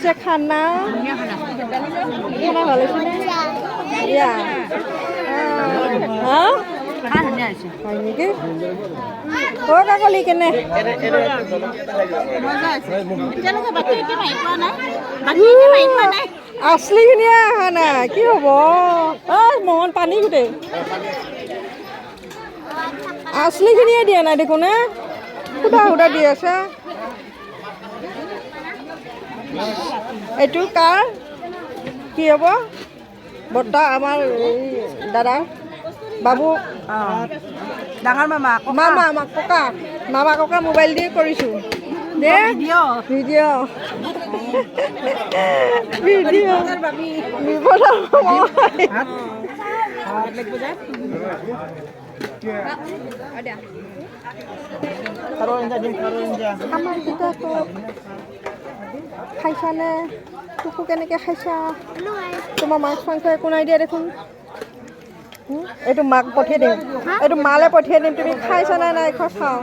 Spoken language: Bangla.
হৈছে খানা খানা ভালো ইয়া। হয়? অ কাকলি কেনে আছলিখিনিয়ে অহা নাই কি হ'ব ঐ মোহন পানী গোটেই আছলিখিনিয়ে দিয়া নাই দেখোন? সুধা সুধা দি আছে। এইটো কাৰ? কি হ'ব? বৰ্তা আমাৰ এই দাদা। বাবু। ডাঙৰ মামা মামা আমাক ককা। মামা ককা মোবাইল দি কৰিছোঁ। দে ভিডিঅ' ভিডিঅ' বিপদৰ সময় আমাৰ কেইটাতো খাইছানে? তোকো কেনেকৈ খাইছা? তোমাৰ মাছ মাংস একো নাই দিয়া দেখোন। এইটো মাক পঠিয়াই দিম। এইটো মালে পঠিয়াই দিম। তুমি খাইছা নাই নাই? খোৱা খাওঁ